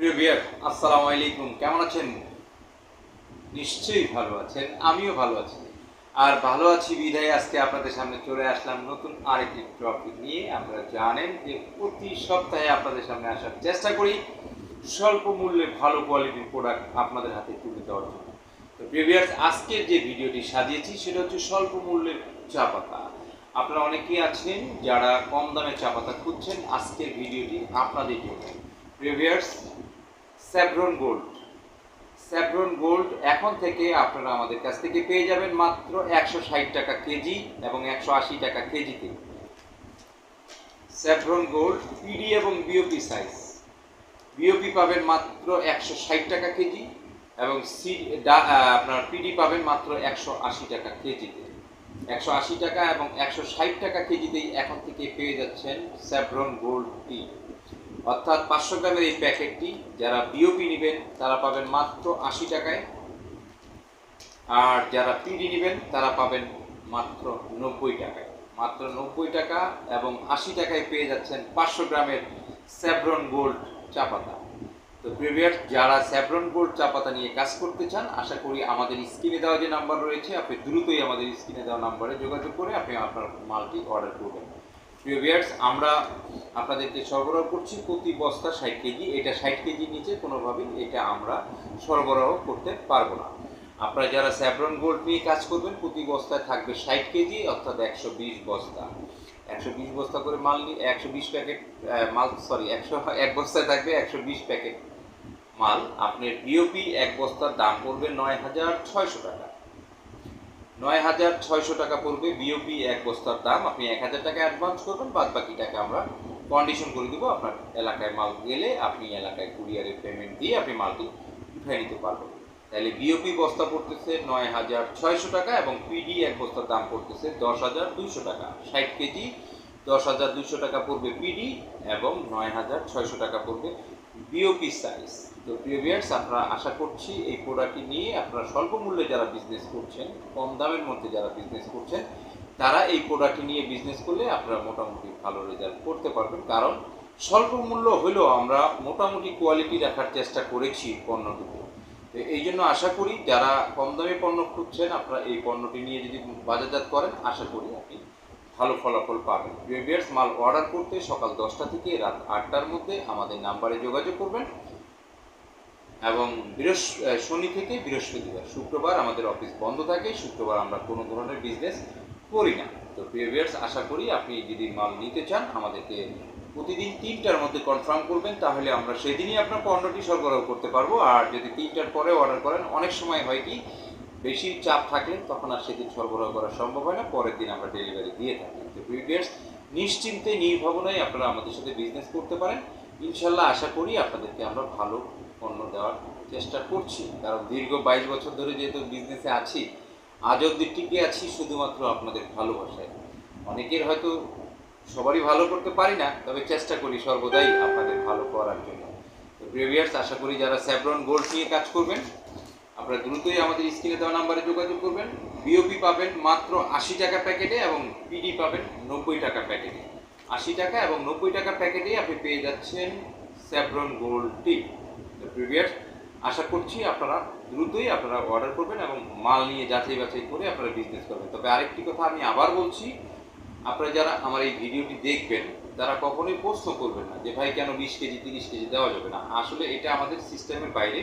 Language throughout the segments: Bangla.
প্রিয় বিয়ার, আসসালামু আলাইকুম। কেমন আছেন? নিশ্চয়ই ভালো আছেন, আমিও ভালো আছি। আর ভালো আছি বিধায় আজকে আপনাদের সামনে চলে আসলাম নতুন আরেকটি টপিক নিয়ে। আপনারা জানেন যে প্রতি সপ্তাহে আপনাদের সামনে আসার চেষ্টা করি স্বল্প মূল্যে ভালো কোয়ালিটির প্রোডাক্ট আপনাদের হাতে তুলে দেওয়ার জন্য। তো প্রিভিয়াস আজকের যে ভিডিওটি সাজিয়েছি, সেটা হচ্ছে স্বল্প মূল্যের চা পাতা। আপনারা অনেকেই আছেন যারা কম দামে চা পাতা খুঁজছেন, আজকের ভিডিওটি আপনাদের জন্য। প্রিভিয়ার্স স্যাভরন গোল্ড স্যাভরন গোল্ড এখন থেকে আপনারা আমাদের কাছ থেকে পেয়ে যাবেন মাত্র একশো ষাট টাকা কেজি এবং একশো আশি টাকা কেজিতে। স্যাভরন গোল্ড পিডি এবং বিওপি সাইজ বিওপি পাবেন মাত্র একশো ষাট টাকা কেজি এবং সি আপনার পিডি পাবেন মাত্র একশো আশি টাকা কেজিতে। একশো আশি টাকা এবং একশো ষাট টাকা কেজিতেই এখন থেকে পেয়ে যাচ্ছেন স্যাভরন গোল্ড টি অর্থাৎ পাঁচশো গ্রামের এই প্যাকেটটি যারা বিওপি নেবেন, তারা পাবেন মাত্র আশি টাকায়। আর যারা পিডি নেবেন, তারা পাবেন মাত্র নব্বই টাকায়। মাত্র নব্বই টাকা এবং আশি টাকায় পেয়ে যাচ্ছেন পাঁচশো গ্রামের স্যাভরন গোল্ড চা পাতা তো প্রিভিয়াস যারা স্যাভরন গোল্ড চা পাতা নিয়ে কাজ করতে চান, আশা করি আমাদের স্ক্রিনে দেওয়া যে নাম্বার রয়েছে, আপনি দ্রুতই আমাদের স্ক্রিনে দেওয়া নাম্বারে যোগাযোগ করে আপনি আপনার মালটি অর্ডার করবেন। প্রিভিয়ার্স আমরা আপনাদেরকে সরবরাহ করছি প্রতি বস্তা ষাট কেজি। এটা ষাট কেজির নিচে কোনোভাবেই এটা আমরা সরবরাহ করতে পারব না। আপনারা যারা স্যাভরন গোল্ড নিয়ে কাজ করবেন, প্রতি বস্তায় থাকবে ষাট কেজি, অর্থাৎ একশো বিশ বস্তা। একশো বিশ বস্তা করে মাল নিয়ে, একশো বিশ প্যাকেট মাল সরি একশো এক বস্তায় থাকবে একশো বিশ প্যাকেট মাল। আপনার বিওপি এক বস্তার দাম পড়বে নয় হাজার ছয়শো টাকা। নয় হাজার ছয়শো টাকা পড়বে বিওপি এক বস্তার দাম। আপনি এক হাজার টাকা অ্যাডভান্স করবেন বাদ বাকি টাকা আমরা কন্ডিশন করে দেবো আপনার এলাকায় মাল গেলে। আপনি এলাকায় কুরিয়ারের পেমেন্ট দিয়ে আপনি মালটি উঠাই নিতে পারবেন। তাহলে বিওপি বস্তা পড়তেছে নয় হাজার ছয়শো টাকা এবং পিডি এক বস্তার দাম পড়তেছে দশ হাজার দুইশো টাকা। ষাট কেজি দশ হাজার দুইশো টাকা পড়বে পিডি এবং নয় হাজার ছয়শো টাকা পড়বে বিওপি সাইজ তো প্রিভিয়ার্স আপনারা আশা করছি এই প্রোডাক্টটি নিয়ে আপনারা স্বল্প মূল্যে যারা বিজনেস করছেন, কম দামের মধ্যে যারা বিজনেস করছেন, তারা এই প্রোডাক্টটি নিয়ে বিজনেস করলে আপনারা মোটামুটি ভালো রেজাল্ট করতে পারবেন। কারণ স্বল্প মূল্য হলেও আমরা মোটামুটি কোয়ালিটি রাখার চেষ্টা করেছি পণ্যটুকু। তো এই জন্য আশা করি যারা কম দামে পণ্য খুঁজছেন, আপনারা এই পণ্যটি নিয়ে যদি বাজারজাত করেন, আশা করি আপনি ভালো ফলাফল পাবেন। প্রিভিয়ার্স মাল অর্ডার করতে সকাল দশটা থেকে রাত আটটার মধ্যে আমাদের নাম্বারে যোগাযোগ করবেন। এবং বৃহস্প শনি থেকে বৃহস্পতিবার, শুক্রবার আমাদের অফিস বন্ধ থাকে। শুক্রবার আমরা কোনো ধরনের বিজনেস করি না। তো প্রিভিয়ার্স আশা করি আপনি যদি মাল নিতে চান, আমাদেরকে প্রতিদিন তিনটার মধ্যে কনফার্ম করবেন। তাহলে আমরা সেদিনই আপনার পণ্যটি সরবরাহ করতে পারব। আর যদি তিনটার পরে অর্ডার করেন, অনেক সময় হয় কি বেশি চাপ থাকলে তখন আর সেদিন সরবরাহ করা সম্ভব হয় না, পরের দিন আমরা ডেলিভারি দিয়ে থাকি। তো প্রিভিয়ার্স নিশ্চিন্তে নির্ভাবনায় আপনারা আমাদের সাথে বিজনেস করতে পারেন। ইনশাল্লাহ আশা করি আপনাদেরকে আমরা ভালো পণ্য দেওয়ার চেষ্টা করছি। কারণ দীর্ঘ বাইশ বছর ধরে যেহেতু বিজনেসে আছি, আজ অব্দি টিকে আছি শুধুমাত্র আপনাদের ভালোবাসায়। অনেকের হয়তো সবারই ভালো করতে পারি না, তবে চেষ্টা করি সর্বদাই আপনাদের ভালো করার জন্য। তো প্রিভিয়ার্স আশা করি যারা স্যাভরন গোল্ড নিয়ে কাজ করবেন আপনারা দ্রুতই আমাদের স্ক্রিনে দেওয়া নাম্বারে যোগাযোগ করবেন। বিওপি পাবেন মাত্র আশি টাকা প্যাকেটে এবং পিডি পাবেন নব্বই টাকা প্যাকেটে। আশি টাকা এবং নব্বই টাকা প্যাকেটে আপনি পেয়ে যাচ্ছেন স্যাভরন গোল্ড টি প্রিভিয়াস আশা করছি আপনারা দ্রুতই আপনারা অর্ডার করবেন এবং মাল নিয়ে যাচাই বাছাই করে আপনারা বিজনেস করবেন। তবে আরেকটি কথা আমি আবার বলছি, আপনারা যারা আমার এই ভিডিওটি দেখবেন, তারা কখনোই প্রশ্ন করবেন না যে, ভাই, কেন বিশ কেজি, তিরিশ কেজি দেওয়া যাবে না? আসলে এটা আমাদের সিস্টেমের বাইরে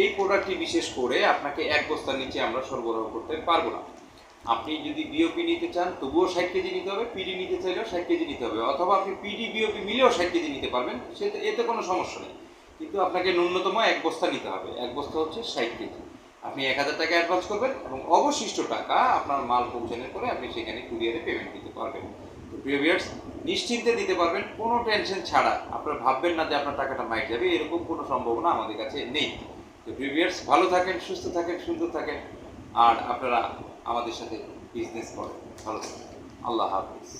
এই প্রোডাক্টটি বিশেষ করে আপনাকে এক বস্তার নিচে আমরা সরবরাহ করতে পারব না। আপনি যদি বিওপি নিতে চান, তবুও ষাট কেজি নিতে হবে পিডি নিতে চাইলেও ষাট কেজি নিতে হবে, অথবা আপনি পিডি বিওপি মিলেও ষাট কেজি নিতে পারবেন সেটা এতে কোনো সমস্যা নেই। কিন্তু আপনাকে ন্যূনতম এক বস্তা নিতে হবে, এক বস্তা হচ্ছে ষাট কেজি। আপনি এক হাজার টাকা অ্যাডভান্স করবেন এবং অবশিষ্ট টাকা আপনার মাল পৌঁছানোর পরে আপনি সেখানে কুরিয়ারে পেমেন্ট দিতে পারবেন। প্রিভিয়ার্স নিশ্চিন্তে দিতে পারবেন, কোনো টেনশন ছাড়া। আপনার ভাববেন না যে আপনার টাকাটা মাইট যাবে, এরকম কোনো সম্ভাবনা আমাদের কাছে নেই। তো ভিভিয়ার্স ভালো থাকেন, সুস্থ থাকেন, সুন্দর থাকেন, আর আপনারা আমাদের সাথে বিজনেস করেন। ভালো থাকেন। আল্লাহ হাফিজ।